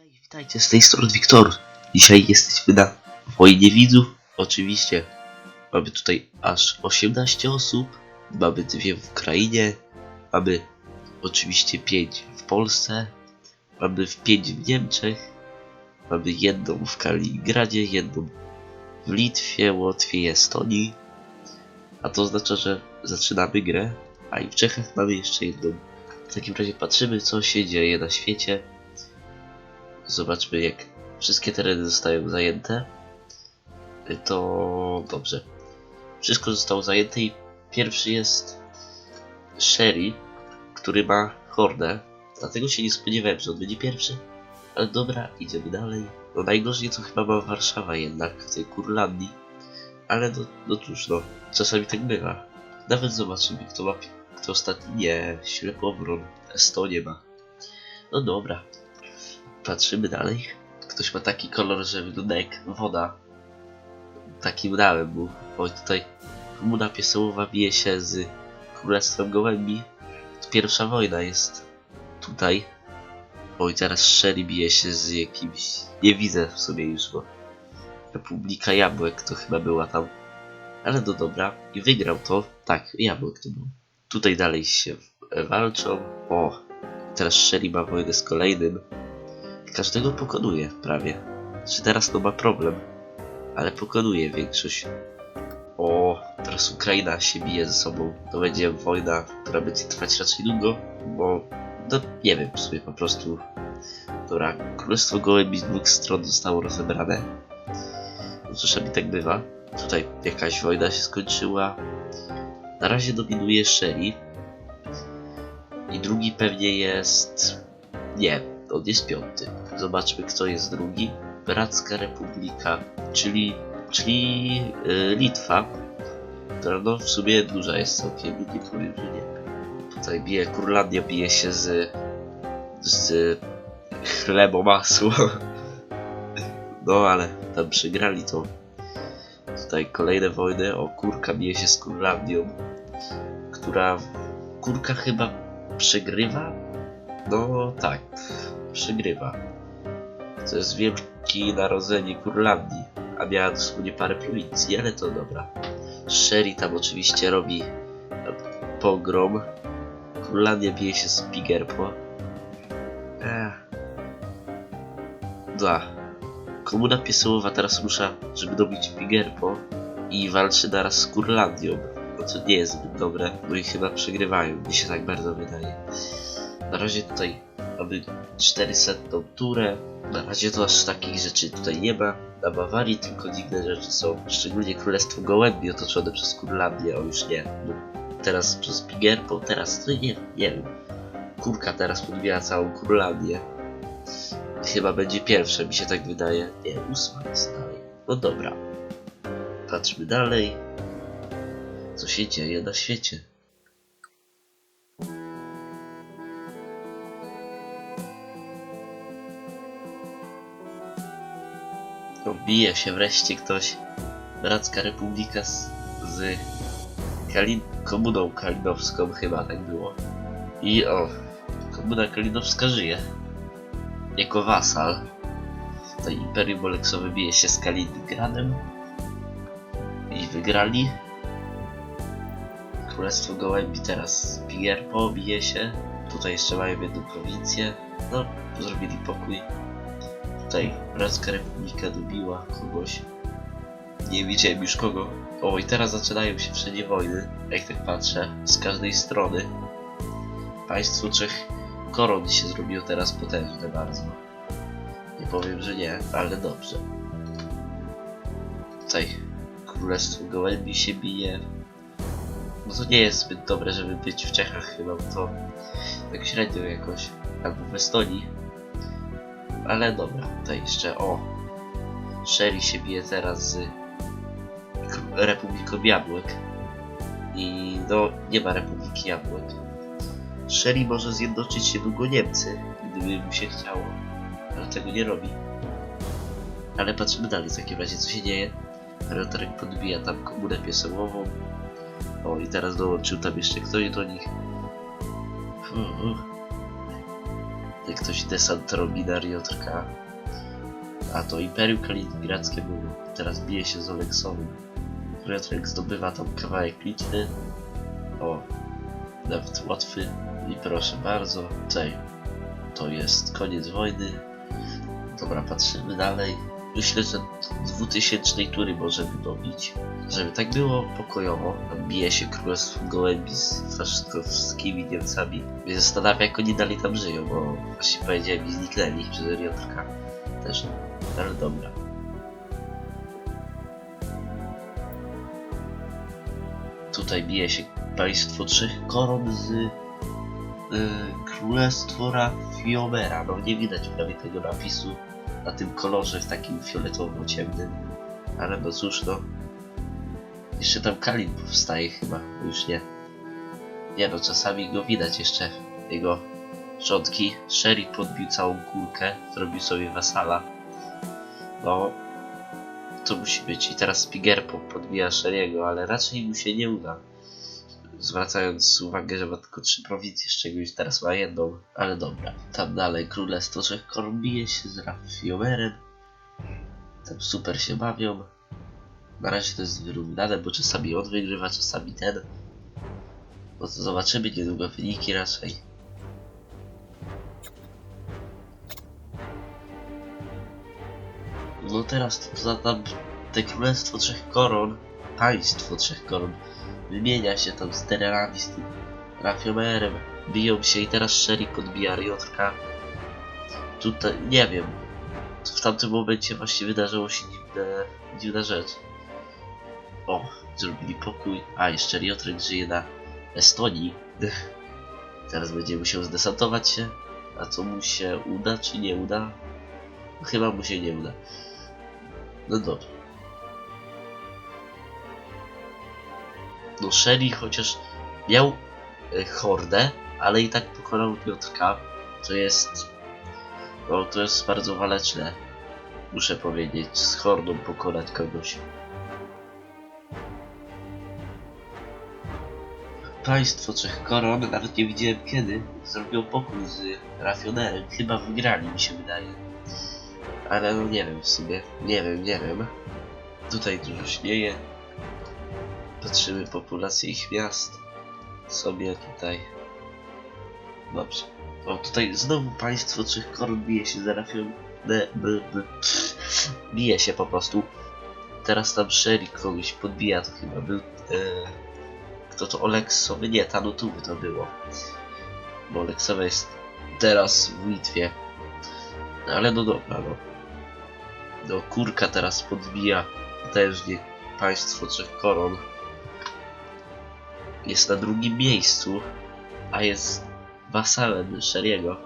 Cześć, witajcie, z tej strony Wiktor. Dzisiaj jesteśmy na wojnie widzów. Oczywiście mamy tutaj aż 18 osób. Mamy dwie w Ukrainie. Mamy oczywiście 5 w Polsce. Mamy w 5 w Niemczech. Mamy jedną w Kaliningradzie, jedną w Litwie, Łotwie i Estonii. A to oznacza, że zaczynamy grę. A i w Czechach mamy jeszcze jedną. W takim razie patrzymy, co się dzieje na świecie. Zobaczmy, jak wszystkie tereny zostają zajęte. To dobrze. Wszystko zostało zajęte i pierwszy jest Sherry, który ma hordę. Dlatego się nie spodziewałem, że on będzie pierwszy. Ale dobra, idziemy dalej. No najgorzej to chyba ma Warszawa jednak w tej Kurlandii. Ale no, no cóż, no, czasami tak bywa. Nawet zobaczymy, kto ma, kto ostatni. Nie, ślepowron. Estonię ma. No dobra, Patrzymy dalej. Ktoś ma taki kolor, że wygląda jak woda. Takim dałem mu. Oj, tutaj komuna piesołowa bije się z Królestwem Gołębi. Pierwsza wojna jest tutaj. Oj, teraz Sherry bije się z jakimś... Nie widzę w sobie już, bo... Republika Jabłek to chyba była tam. Ale no dobra. I wygrał to. Tak, Jabłek to był. Tutaj dalej się walczą. O, teraz Sherry ma wojnę z kolejnym. Każdego pokonuje prawie. Czy teraz to ma problem? Ale pokonuje większość. O, teraz Ukraina się bije ze sobą. To będzie wojna, która będzie trwać raczej długo, bo no nie wiem, w sumie po prostu. Dobra, Królestwo Gołębi z dwóch stron zostało rozebrane. No czasami tak bywa. Tutaj jakaś wojna się skończyła. Na razie dominuje Sherry. I drugi pewnie jest... Nie, on jest piąty. Zobaczmy, kto jest drugi. Bracka Republika, czyli, czyli yy, Litwa, która no w sumie duża jest całkiem, nie powiem, że nie. Tutaj bije, Kurlandia bije się z, z chlebo masło. No ale tam przegrali to. Tutaj kolejne wojny. O, Kurka bije się z Kurlandią, która... Kurka chyba przegrywa? No tak, przegrywa. To jest wielki narodzenie Kurlandii, a miała dosłownie parę prowincji, ale to dobra. Sherry tam oczywiście robi e, pogrom. Kurlandia bije się z Pigerpo. Ech. Da. Komuna Piesołowa teraz rusza, żeby dobić Pigerpo i walczy naraz z Kurlandią. No to nie jest zbyt dobre, bo i chyba przegrywają, mi się tak bardzo wydaje. Na razie tutaj mamy 400 turę. Na razie to aż takich rzeczy tutaj nie ma. Na Bawarii tylko dziwne rzeczy są. Szczególnie Królestwo Gołębi otoczone przez Kurlandię, o już nie. No, teraz przez Pigerpo, teraz to nie, nie wiem. Kurka teraz podbija całą Kurlandię. Chyba będzie pierwsze, mi się tak wydaje. Nie, ósma jest dalej. No dobra. Patrzmy dalej. Co się dzieje na świecie. Bije się wreszcie ktoś. Bracka Republika z, z Kalin komuną kalinowską chyba tak było. I o, komuna kalinowska żyje. Jako wasal. Tutaj Imperium Oleksowe bije się z Kaliningradem. I wygrali. Królestwo Gołębi teraz z Pigerpo bije się. Tutaj jeszcze mają jedną prowincję. No, zrobili pokój. Tutaj Bracka Republika dobiła kogoś. Nie widziałem już kogo. O, i teraz zaczynają się wszędzie wojny, jak tak patrzę, z każdej strony. Państwo Czech koron się zrobiło teraz potężne bardzo. Nie powiem, że nie, ale dobrze. Tutaj Królestwo Gołębi się bije. No to nie jest zbyt dobre, żeby być w Czechach chyba, bo to tak średnio jakoś. Albo w Estonii. Ale dobra, tutaj jeszcze o. Sherry się bije teraz z Republiką Jabłek. I no, nie ma Republiki Jabłek. Sherry może zjednoczyć się długo Niemcy, gdyby mu się chciało. Ale tego nie robi. Ale patrzymy dalej w takim razie, co się dzieje. Rotarek podbija tam komunę piesołową. O, i teraz dołączył tam jeszcze ktoś do nich. Uff. Jak ktoś desant robi na Riotrka. A to Imperium Kaliningradzkie było. Teraz bije się z Oleksowym. Riotrek zdobywa tam kawałek Litwy. O, nawet łatwy. I proszę bardzo, tutaj to jest koniec wojny. Dobra, patrzymy dalej. Myślę, że 2000 tury możemy dobić. Żeby tak było pokojowo, bije się królestwo gołębi z faszystowskimi Niemcami. Mnie zastanawia, jak oni dalej tam żyją, bo właśnie powiedziałem i zniknęli przez Riotrka. Też, ale dobra. Tutaj bije się państwo trzech koron z y, królestwo. No nie widać prawie tego napisu na tym kolorze w takim fioletowo-ciemnym. Ale no cóż no. Jeszcze tam Kalin powstaje chyba, już nie. Nie no, czasami go widać jeszcze. Jego przodki. Sherry podbił całą kurkę, zrobił sobie wasala. No, to musi być. I teraz Spigerpo podbija Sherry'ego, ale raczej mu się nie uda. Zwracając uwagę, że ma tylko trzy prowincje, z czego już teraz ma jedną, ale dobra. Tam dalej Królestwo Trzech Koron bije się z Rafiomerem. Tam super się bawią. Na razie to jest wyrównane, bo czasami on wygrywa, czasami ten. No to zobaczymy niedługo wyniki raczej. No teraz to za tam te Królestwo Trzech Koron, Państwo Trzech Koron, wymienia się tam z terrorami, z tym Rafiomerem, biją się i teraz Sherry podbija Riotrka. Tutaj, nie wiem, w tamtym momencie właśnie wydarzyło się dziwne, dziwna rzecz. O, zrobili pokój, a jeszcze Riotrek żyje na Estonii. Teraz będzie musiał zdesantować się, a co mu się uda, czy nie uda? Chyba mu się nie uda. No dobrze. No chociaż miał e, hordę, ale i tak pokonał Piotrka. To jest... No to jest bardzo waleczne. Muszę powiedzieć, z hordą pokonać kogoś. Państwo Trzech Koron, nawet nie widziałem kiedy, zrobił pokój z Rafionerem. Chyba wygrali, mi się wydaje. Ale no nie wiem w sumie. Nie wiem, nie wiem. Tutaj dużo śnieje. Patrzymy populację ich miast. Sobie tutaj. Dobrze. O, tutaj znowu państwo trzech koron bije się za. Bije się po prostu. Teraz tam Sherry kogoś podbija, to chyba był... E, kto to Oleksowy? Nie, Tanutuwy to było. Bo Oleksowa jest teraz w Litwie. No, ale no dobra, no. No, kurka teraz podbija potężnie państwo trzech koron. Jest na drugim miejscu, a jest wasalem Sherry'ego.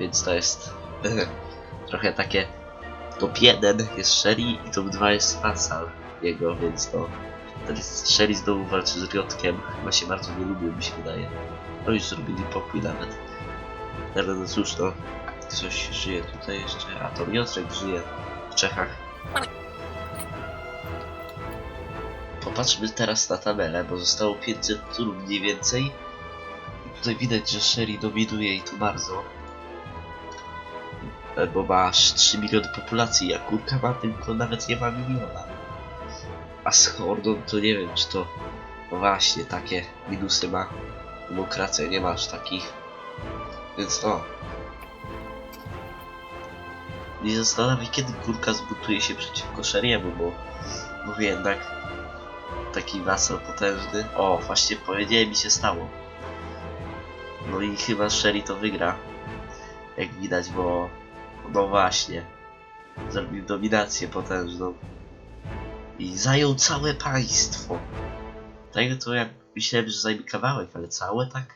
Więc to jest trochę takie top 1 jest Sherry i top 2 jest wasal jego, więc to teraz Sherry znowu walczy z Riotkiem. Chyba się bardzo nie lubią, mi się wydaje. No już zrobili pokój nawet. Ale no cóż, no Ktoś żyje tutaj jeszcze, a to Riotrek żyje w Czechach. Popatrzmy teraz na tabelę, bo zostało 500 tur mniej więcej. Tutaj widać, że Sherry dominuje i to bardzo. E, Bo ma aż 3 miliony populacji, a kurka ma tylko nawet nie ma miliona. A z Hordą to nie wiem, czy to właśnie takie minusy ma. Demokracja nie ma aż takich. Więc no, nie zastanawia kiedy kurka zbutuje się przeciwko Szeriemu, bo mówię jednak taki wasal potężny. O, właśnie powiedziałem mi się stało. No i chyba Sherry to wygra. Jak widać, bo no właśnie. Zrobił dominację potężną. I zajął całe państwo. Tego to jak myślałem, że zajmie kawałek, ale całe tak?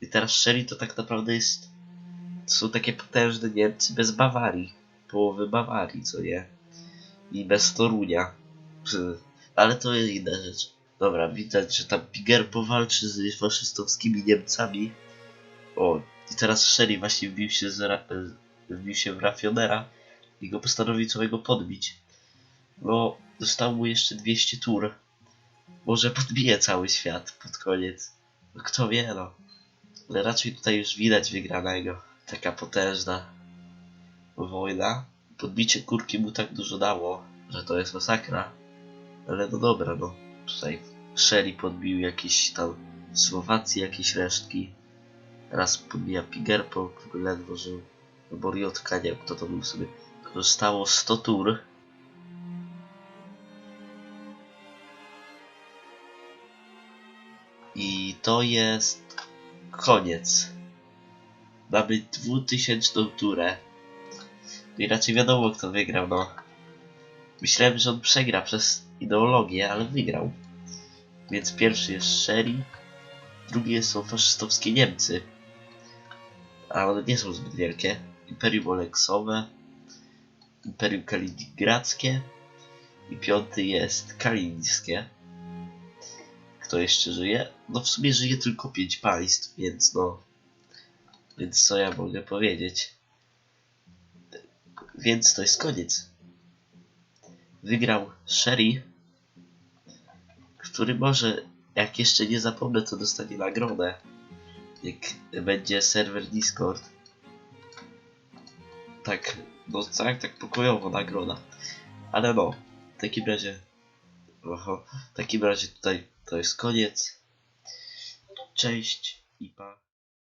I teraz Sherry to tak naprawdę jest to są takie potężne Niemcy bez Bawarii. Połowy Bawarii, co nie? I bez Torunia. Ale to jest inna rzecz. Dobra, widać, że tam Piger powalczy z faszystowskimi Niemcami. O, i teraz Sherry właśnie wbił się, z ra- wbił się w Rafionera i go postanowił całego podbić. No, zostało mu jeszcze 200 tur. Może podbije cały świat pod koniec. No, kto wie, no. Ale raczej tutaj już widać wygranego. Taka potężna wojna. Podbicie kurki mu tak dużo dało, że to jest masakra. Ale no dobra, no. Tutaj Shelly podbił jakieś tam Słowacji, jakieś resztki. Raz podbija Pigerpo, który ledwo żył. Boriotka, nie kto to był sobie. Zostało 100 tur. I to jest koniec. Mamy 2000 turę. No I raczej wiadomo kto wygrał, no. Myślałem, że on przegra przez ideologię, ale wygrał. Więc pierwszy jest Sherry, drugi są faszystowskie Niemcy. A one nie są zbyt wielkie. Imperium Oleksowe, Imperium Kaliningradzkie i piąty jest Kalińskie. Kto jeszcze żyje? No w sumie żyje tylko pięć państw, więc no... Więc co ja mogę powiedzieć? Więc to jest koniec. Wygrał Sherry, który może, jak jeszcze nie zapomnę, to dostanie nagrodę. Jak będzie serwer Discord. Tak, no tak, tak pokojowo nagroda. Ale no, w takim razie... Oho, w takim razie tutaj to jest koniec. Cześć i pa.